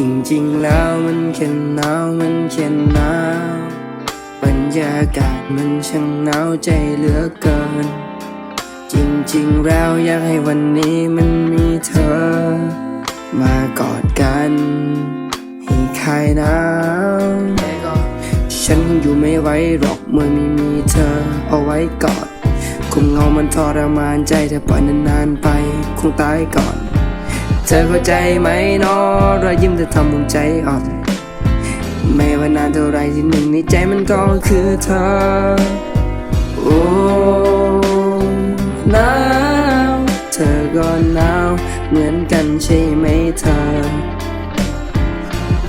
จริงๆแล้วมันแค่หนาวมันแค่หนาวบรรยากาศมันช่างหนาวใจเหลือเกิน จริงๆแล้วอยากให้วันนี้มันมีเธอ มากอดกันให้คลายหนาวฉันคงอยู่ไม่ไหวหรอกเมื่อไม่มีเธอเอาไว้กอดคงเงามันทรมานใจถ้าปล่อยนานๆไป คงตายก่อน เธอเข้าใจไหมนอรอ ยยิ้มเธอทำผมใจอ่อน ไม่ว่านานเท่าไรที่หนึ่งในใจมันก็คือเธอ โอ้หนาวเธอก็หนาวเหมือนกันใช่ไหมเธอ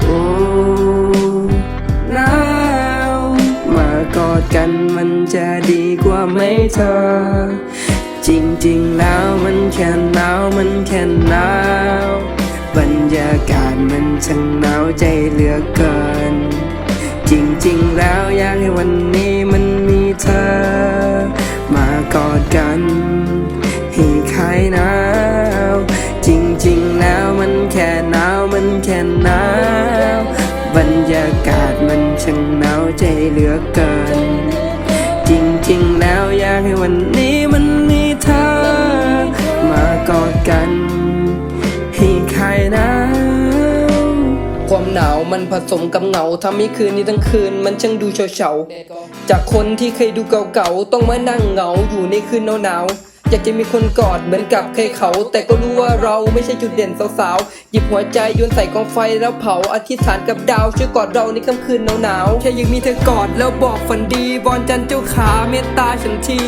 โอ้หนาวมากอดกันมันจะดีกว่าไหมเธอ จริงๆแล้วมันแค่หนาวมันแค่หนาว บรรยากาศมันช่างหนาวใจเหลือเกิน จริงๆแล้วอยากให้วันนี้มันมีเธอ มากอดกันให้คลายหนาว จริงๆแล้วมันแค่หนาวมันแค่หนาวบรรยากาศมันช่างหนาวใจเหลือเกิน จริงๆแล้วอยากให้วันนี้ หนาวมันผสมกับเหงาทำให้คืนนี้ทั้งคืนมันช่างดูเฉาๆจากคนที่เคยดูเก่าๆต้องมานั่งเหงาอยู่ในคืนหนาวๆอยากจะมีคนกอดเหมือนกับเคยเขา แต่ก็รู้ว่าเราไม่ใช่จุดเด่นสาวๆหยิบหัวใจโยนใส่กองไฟแล้วเผาอธิษฐานกับดาวช่วยกอดเราในค่ำคืนหนาวๆแค่ยังมีเธอกอดแล้วบอกฝันดีบอนจันเจ้าขาเมตตาฉันที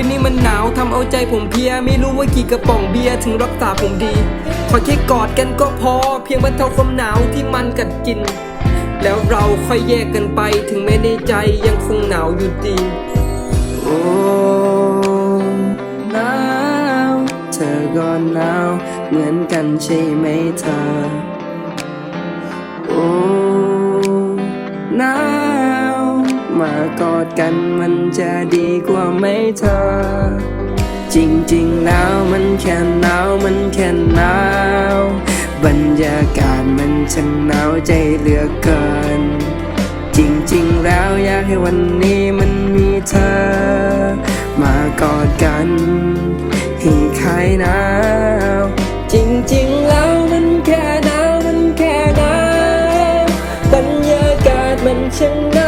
คืนนี้มันหนาวทำเอาใจผมเพีย ไม่รู้ว่ากี่กระป๋องเบียร์ถึงรักษาผมดี ขอแค่กอดกันก็พอ เพียงบรรเทาความหนาวที่มันกัดกิน แล้วเราค่อยแยกกันไปถึงแม้ในใจยังคงหนาวอยู่ดีโอ้หนาวเธอก็หนาวเหมือนกันใช่ไหมเธอโอ้หนาว มากอดกันมันจะดีกว่าไม่เธอ จริงๆแล้วมันแค่หนาวมันแค่หนาวบรรยากาศมันช่างหนาวใจเหลือเกิน จริงๆแล้วอยากให้วันนี้มันมีเธอ มากอดกันให้คลายหนาวจริงๆแล้วมันแค่หนาวมันแค่หนาวบรรยากาศมันช่างหนาว